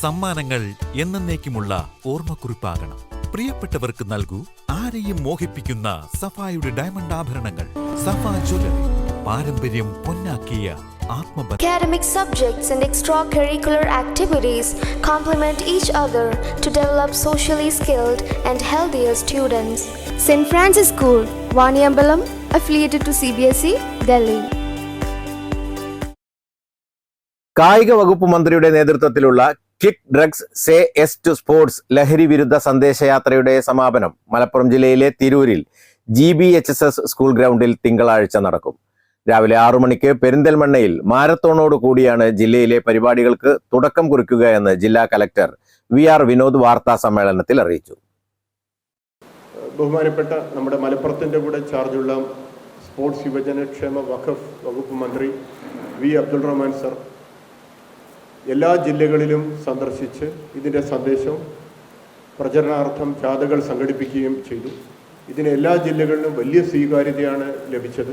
സമ്മാനങ്ങൾ എന്നേക്കുമുള്ള ഓർമ്മക്കുറിപ്പാകണം പ്രിയപ്പെട്ടവർക്ക് നൽകൂ ആരെയും മോഹിപ്പിക്കുന്ന സഫായുടെ ഡയമണ്ട് ആഭരണങ്ങൾ സഫ ജ്വല്ലറി പാരമ്പര്യം പൊന്നാക്കിയ Academic subjects and extracurricular activities complement each other to develop socially skilled and healthier students. St. Francis School, Vaniambalam, affiliated to CBSE, Delhi. കായിക വകുപ്പ് മന്ത്രിയുടെ നേതൃത്വത്തിലുള്ള kick drugs say yes to sports ലഹരി വിരുദ്ധ സന്ദേശയാത്രയുടെ സമാപനം മലപ്പുറം ജില്ലയിലെ തിരൂരിൽ G B H S S school ഗ്രൗണ്ടിൽ തിങ്കളാഴ്ച നടക്കും. രാവിലെ ആറു മണിക്ക് പെരിന്തൽമണ്ണയിൽ മാരത്തോണോട് കൂടിയാണ് ജില്ലയിലെ പരിപാടികൾക്ക് തുടക്കം കുറിക്കുക എന്ന് ജില്ലാ കലക്ടർ വി ആർ വിനോദ് വാർത്താ സമ്മേളനത്തിൽ അറിയിച്ചു. ബഹുമാനപ്പെട്ട നമ്മുടെ മലപ്പുറത്തിന്റെ കൂടെ ചാർജുള്ള സ്പോർട്സ് യുവജനക്ഷേമ വഖഫ് വകുപ്പ് മന്ത്രി വി അബ്ദുൾ റഹ്മാൻ സർ എല്ലാ ജില്ലകളിലും സന്ദർശിച്ച് ഇതിന്റെ സന്ദേശം പ്രചരണാർത്ഥം ജാഥകൾ സംഘടിപ്പിക്കുകയും ചെയ്തു. ഇതിന് എല്ലാ ജില്ലകളിലും വലിയ സ്വീകാര്യതയാണ് ലഭിച്ചത്.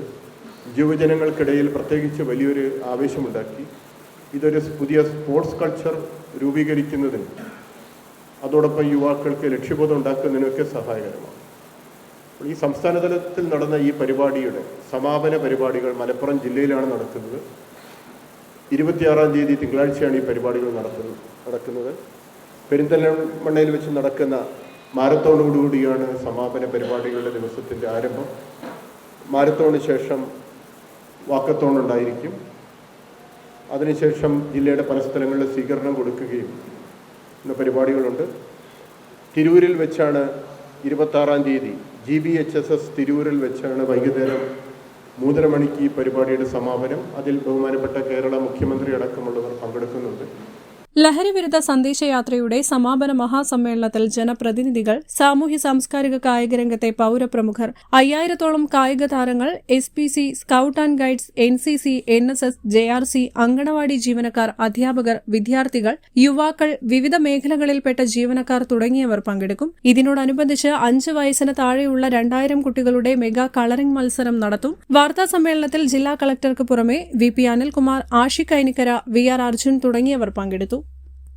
യുവജനങ്ങൾക്കിടയിൽ പ്രത്യേകിച്ച് വലിയൊരു ആവേശമുണ്ടാക്കി. ഇതൊരു പുതിയ സ്പോർട്സ് കൾച്ചർ രൂപീകരിക്കുന്നതിന് അതോടൊപ്പം യുവാക്കൾക്ക് ലക്ഷ്യബോധം ഉണ്ടാക്കുന്നതിനൊക്കെ സഹായകരമാണ്. ഈ സംസ്ഥാനതലത്തിൽ നടന്ന ഈ പരിപാടിയുടെ സമാപന പരിപാടികൾ മലപ്പുറം ജില്ലയിലാണ് നടക്കുന്നത്. ഇരുപത്തിയാറാം തീയതി തിങ്കളാഴ്ചയാണ് ഈ പരിപാടികൾ നടത്തുന്നത് നടക്കുന്നത്. പെരിന്തൽമണ്ണയിൽ വെച്ച് നടക്കുന്ന മാരത്തോണോടുകൂടിയാണ് സമാപന പരിപാടികളുടെ ദിവസത്തിന്റെ ആരംഭം. മാരത്തോണിന് ശേഷം വാക്കത്തോൺ ഉണ്ടായിരിക്കും. അതിനുശേഷം ജില്ലയുടെ പല സ്ഥലങ്ങളിൽ സ്വീകരണം കൊടുക്കുകയും എന്ന പരിപാടികളുണ്ട്. തിരൂരിൽ വെച്ചാണ് ഇരുപത്താറാം തീയതി. G B H S S തിരൂരിൽ വെച്ചാണ് വൈകുന്നേരം മൂന്നര മണിക്ക് ഈ പരിപാടിയുടെ സമാപനം. അതിൽ ബഹുമാനപ്പെട്ട കേരള മുഖ്യമന്ത്രി അടക്കമുള്ളവർ പങ്കെടുക്കുന്നുണ്ട്. ലഹരിവിരുദ്ധ സന്ദേശയാത്രയുടെ സമാപന മഹാസമ്മേളനത്തിൽ ജനപ്രതിനിധികൾ സാമൂഹ്യ സാംസ്കാരിക കായിക രംഗത്തെ പൌരപ്രമുഖർ അയ്യായിരത്തോളം കായിക താരങ്ങൾ S P C scout and guides N C C N S S J R C anganwadi ജീവനക്കാർ അധ്യാപകർ വിദ്യാർത്ഥികൾ യുവാക്കൾ വിവിധ മേഖലകളിൽപ്പെട്ട ജീവനക്കാർ തുടങ്ങിയവർ പങ്കെടുക്കും. ഇതിനോടനുബന്ധിച്ച് അഞ്ച് വയസ്സിന് താഴെയുള്ള രണ്ടായിരം കുട്ടികളുടെ മെഗാ കളറിംഗ് മത്സരം നടത്തും. വാർത്താ സമ്മേളനത്തിൽ ജില്ലാ കളക്ടർക്ക് പുറമെ V P Anilkumar Ashik Kainikkara V R Arjun തുടങ്ങിയവർ പങ്കെടുത്തു.